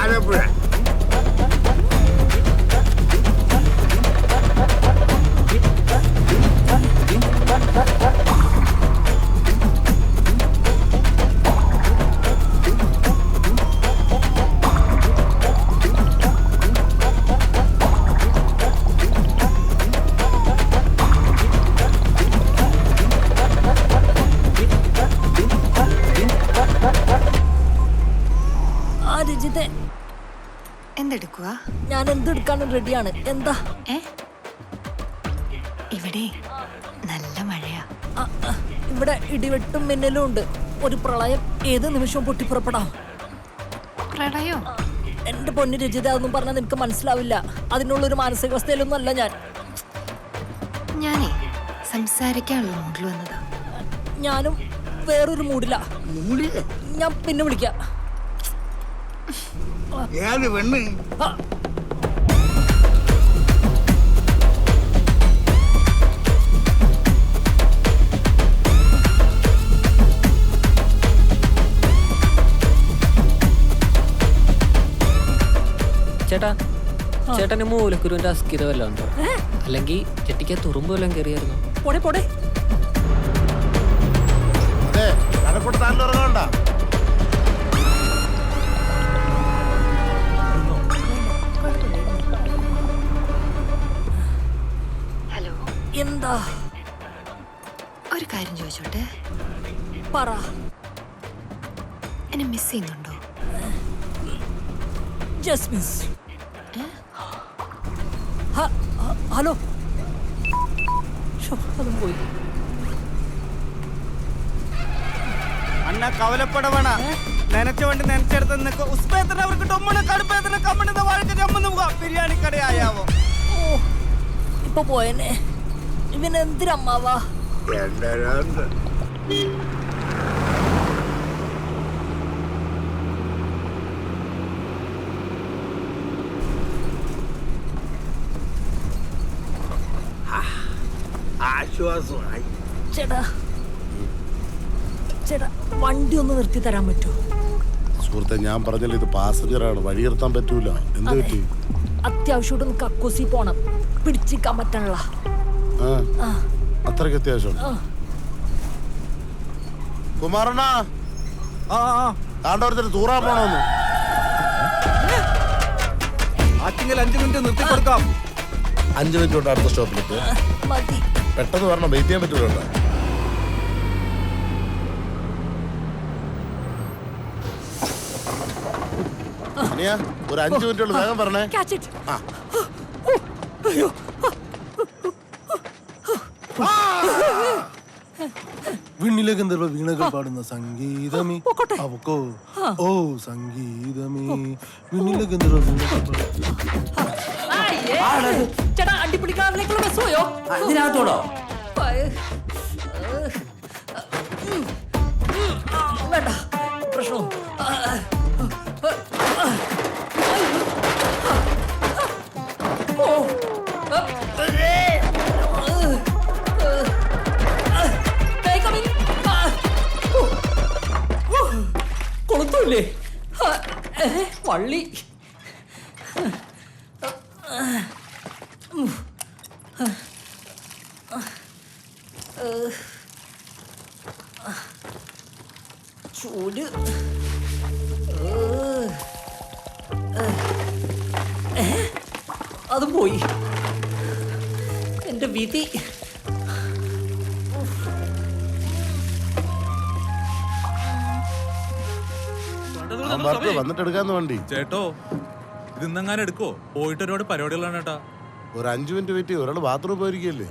Alappuzha Thank you. എടുക്കുക ഞാൻ എന്തെടുക്കാനും റെഡിയാണ്. എന്താ? ഏ? ഇവിടെ നല്ല മഴയാ. ആ, ആ, ഇവിടെ ഇടിവെട്ടും മിന്നലും ഉണ്ട്. ഒരു പ്രളയം ഏത് നിമിഷവും പൊട്ടിപ്പുറപ്പെടാം. പ്രളയോ? എന്റെ പൊന്നു രചിത അതൊന്നും പറഞ്ഞാൽ നിനക്ക് മനസ്സിലാവില്ല. അതിനുള്ള ഒരു മാനസികാവസ്ഥയിലൊന്നും അല്ല ഞാൻ. ഞാനേ സംസാരിക്കാനുള്ള മൂഡിൽ വന്നതാ. ഞാനും വേറൊരു മൂഡില? ഞാൻ പിന്നെ വിളിക്കാം. ഏത് പെണ്ണ്? ചേട്ടാ ചേട്ടന് മൂലക്കുരുവിന്റെ അസ്കിത വല്ലതും ഉണ്ടോ? അല്ലെങ്കിൽ ചെട്ടിക്ക് തുറുമ്പ് വല്ലതും കയറിയായിരുന്നു? പോടെ പോടെ. അതെ താൻ എന്താ? ഒരു കാര്യം ചോദിച്ചോട്ടെ? പറ. എന്നെ മിസ് ചെയ്യുന്നുണ്ടോ? ഹ- ഹ- ഹലോ. അതും പോയി. അണ്ണ കവലപ്പടവണ. നനച്ച വണ്ടി നനച്ചെടുത്ത് നിൽക്കുക ഉസ്പേത്തന അവർക്ക് ടൊമ്മണ് കടുപ്പേത്തിന് കമ്മണിന്ന് വഴക്ക് ചമ്മന്ന് പോകാം ബിരിയാണി കടയായാവോ? ഓ ഇപ്പൊ പോയനെ ആശ്വാസമായി. ചേട്ടാ ചേട്ടാ വണ്ടി ഒന്ന് നിർത്തി തരാൻ പറ്റുമോ? സുഹൃത്തെ ഞാൻ പറഞ്ഞല്ലോ ഇത് പാസഞ്ചറാണ്. വഴി നിർത്താൻ പറ്റൂല. എന്ത് പറ്റി? അത്യാവശ്യമായിട്ട് ഒന്ന് കക്കൂസി പോണം. പിടിച്ചിക്കാൻ പറ്റണല്ല അത്രയ്ക്ക് അത്യാവശ്യം. കുമാരണ്ണ താണ്ടോരത്തിന് തൂറാൻ പോണോന്ന്. ആറ്റിങ്ങൽ അഞ്ചു മിനിറ്റ് നിർത്തി കൊടുക്കാം. അഞ്ചു മിനിറ്റ് കൊണ്ട് അടുത്ത സ്റ്റോപ്പിലേക്ക്. പെട്ടെന്ന് വരണം വെയിറ്റ് ചെയ്യാൻ പറ്റൂലോ കേട്ടോ. ഒരു അഞ്ചു മിനിറ്റ് ഉള്ളു വേഗം പറഞ്ഞേ. ആ. വിണ്ണിലെ ഗന്ധർവ വീണകൾ പാടുന്ന സംഗീതമേ. പൊക്കോട്ടെ. അവക്കോ? ഓ സംഗീതമേ. വിണ്ണിലെ ഗന്ധർവ വീണകൾ. ചേട്ടാ അടിപിടിക്കാവിലേക്കുള്ള ബസ് പോയോ. ഉം. വേണ്ട പ്രശ്നം വള്ളി ചൂട്? അതും പോയി. എന്റെ വിധി. അവൻ വന്നിട്ട് എടുക്കാന്ന് വണ്ടി. ചേട്ടോ ഇത് ഇന്നെങ്ങാനും എടുക്കോ പോയിട്ട് ഒരുപാട് പരിപാടികളാണ് ചേട്ടാ ഒരു അഞ്ചു മിനിറ്റ് വെയിറ്റ് ഒരാൾ ബാത്റൂം പോയിരിക്കല്ലേ